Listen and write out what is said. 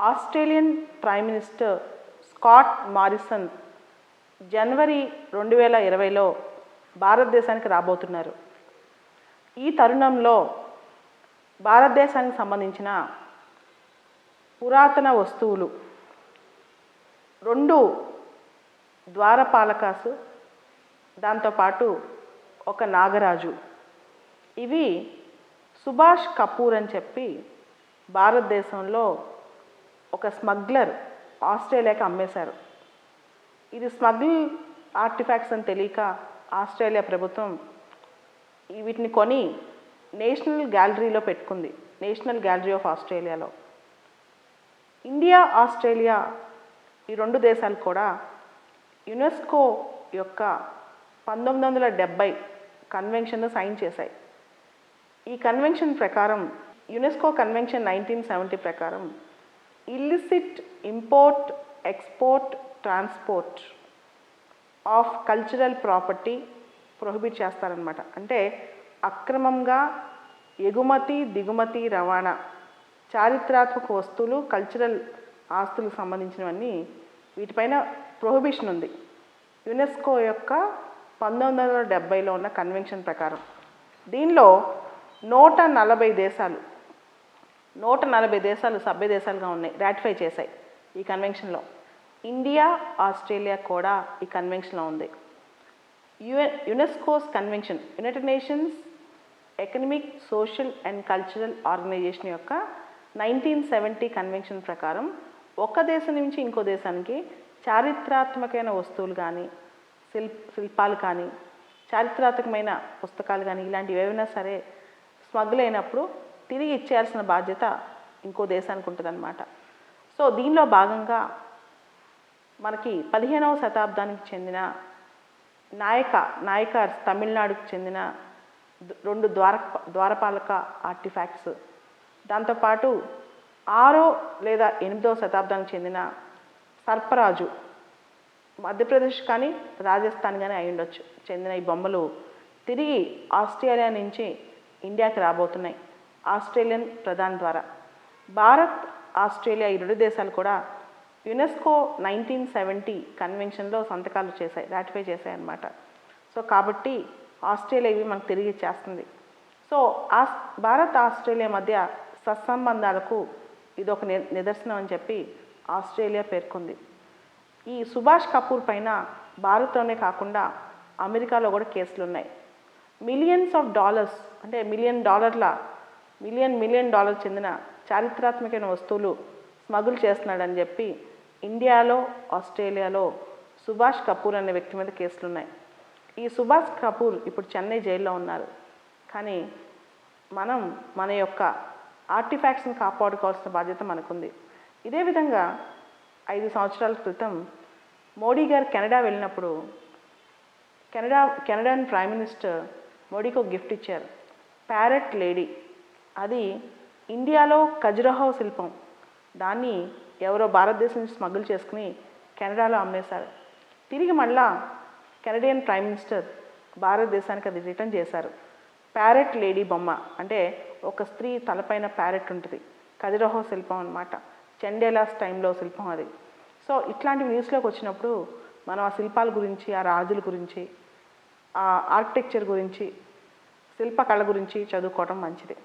Australian prime minister Scott Morrison జనవరి రెండు వేల ఇరవైలో భారతదేశానికి రాబోతున్నారు. ఈ తరుణంలో భారతదేశానికి సంబంధించిన పురాతన వస్తువులు రెండు ద్వారపాలకాసు దాంతోపాటు ఒక నాగరాజు. ఇవి సుభాష్ కపూర్ అని చెప్పి భారతదేశంలో ఒక స్మగ్లర్ ఆస్ట్రేలియాకి అమ్మేశారు. ఇది స్మగ్ల్ ఆర్టిఫాక్ట్స్ అని తెలియక ఆస్ట్రేలియా ప్రభుత్వం వీటిని కొని నేషనల్ గ్యాలరీలో పెట్టుకుంది. నేషనల్ గ్యాలరీ ఆఫ్ ఆస్ట్రేలియాలో. ఇండియా ఆస్ట్రేలియా ఈ రెండు దేశాలు కూడా యునెస్కో యొక్క పంతొమ్మిది వందల డెబ్బై కన్వెన్షన్ను సైన్ చేశాయి. ఈ కన్వెన్షన్ ప్రకారం యునెస్కో కన్వెన్షన్ నైన్టీన్ సెవెంటీ ప్రకారం illicit import, export transport of cultural property prohibit చేస్తారనమాట అంటే అక్రమంగా ఎగుమతి దిగుమతి రవాణా చారిత్రాత్మక వస్తువులు కల్చరల్ ఆస్తులకు సంబంధించినవన్నీ వీటిపైన ప్రొహిబిషన్ ఉంది. యునెస్కో యొక్క పంతొమ్మిది వందల డెబ్బైలో ఉన్న కన్వెన్షన్ ప్రకారం. దీనిలో నూట నలభై దేశాలు నూట నలభై దేశాలు సభ్య దేశాలుగా ఉన్నాయి రాటిఫై చేశాయి ఈ కన్వెన్షన్లో ఇండియా ఆస్ట్రేలియా కూడా ఈ కన్వెన్షన్లో ఉంది. UN UNESCO's convention United Nations economic social and cultural organisation యొక్క నైన్టీన్ సెవెంటీ కన్వెన్షన్ ప్రకారం ఒక దేశం నుంచి ఇంకో దేశానికి చారిత్రాత్మకమైన వస్తువులు కానీ శిల్ప శిల్పాలు కానీ చారిత్రాత్మకమైన పుస్తకాలు కానీ ఇలాంటివి ఏవైనా సరే స్మగ్లైనప్పుడు తిరిగి ఇచ్చేయాల్సిన బాధ్యత ఇంకో దేశానికి ఉంటుందన్నమాట. సో దీనిలో భాగంగా మనకి పదిహేనవ శతాబ్దానికి చెందిన నాయక నాయకార్స్ తమిళనాడుకు చెందిన రెండు ద్వార ద్వారపాలక ఆర్టిఫాక్ట్స్. దాంతోపాటు ఆరో లేదా ఎనిమిదవ శతాబ్దానికి చెందిన సర్పరాజు మధ్యప్రదేశ్ కానీ రాజస్థాన్ కానీ అయి ఉండొచ్చు. చెందిన ఈ బొమ్మలు తిరిగి ఆస్ట్రేలియా నుంచి ఇండియాకి రాబోతున్నాయి. ఆస్ట్రేలియన్ ప్రధాని ద్వారా. భారత్ ఆస్ట్రేలియా ఈ రెండు దేశాలు కూడా యునెస్కో నైన్టీన్ సెవెంటీ కన్వెన్షన్లో సంతకాలు చేశాయి రాటిఫై చేశాయి అన్నమాట సో కాబట్టి ఆస్ట్రేలియా ఇవి మనకు తిరిగి ఇచ్చేస్తుంది. సో ఆస్ భారత్ ఆస్ట్రేలియా మధ్య సత్సంబంధాలకు ఇది ఒక నిదర్శనం అని చెప్పి ఆస్ట్రేలియా పేర్కొంది. ఈ సుభాష్ కపూర్ పైన భారత్లోనే కాకుండా అమెరికాలో కూడా కేసులు ఉన్నాయి మిలియన్స్ ఆఫ్ డాలర్స్ అంటే మిలియన్ డాలర్ల మిలియన్ మిలియన్ డాలర్ చెందిన చారిత్రాత్మకమైన వస్తువులు స్మగుల్ చేస్తున్నాడని చెప్పి ఇండియాలో ఆస్ట్రేలియాలో సుభాష్ కపూర్ అనే వ్యక్తి మీద కేసులు ఉన్నాయి ఈ సుభాష్ కపూర్ ఇప్పుడు చెన్నై జైల్లో ఉన్నారు. కానీ మనం మన యొక్క ఆర్టిఫాక్ట్స్ని కాపాడుకోవాల్సిన బాధ్యత మనకుంది. ఇదే విధంగా ఐదు సంవత్సరాల క్రితం మోడీ గారు కెనడా వెళ్ళినప్పుడు కెనడా కెనడాన్ ప్రైమ్ మినిస్టర్ మోడీకి ఒక గిఫ్ట్ ఇచ్చారు. Parrot lady. అది ఇండియాలో ఖజురహో శిల్పం. దాన్ని ఎవరో భారతదేశం నుంచి స్మగుల్ చేసుకుని కెనడాలో అమ్మేశారు. తిరిగి మళ్ళా కెనడియన్ ప్రైమ్ మినిస్టర్ భారతదేశానికి అది రిటర్న్ చేశారు. ప్యారెట్ లేడీ బొమ్మ అంటే ఒక స్త్రీ తలపైన ప్యారెట్ ఉంటుంది. ఖజురహో శిల్పం అనమాట చెండేలాస్ టైంలో శిల్పం అది. సో ఇట్లాంటి న్యూస్లోకి వచ్చినప్పుడు మనం ఆ శిల్పాల గురించి ఆ రాజుల గురించి ఆ ఆర్కిటెక్చర్ గురించి శిల్పకళ గురించి చదువుకోవడం మంచిది.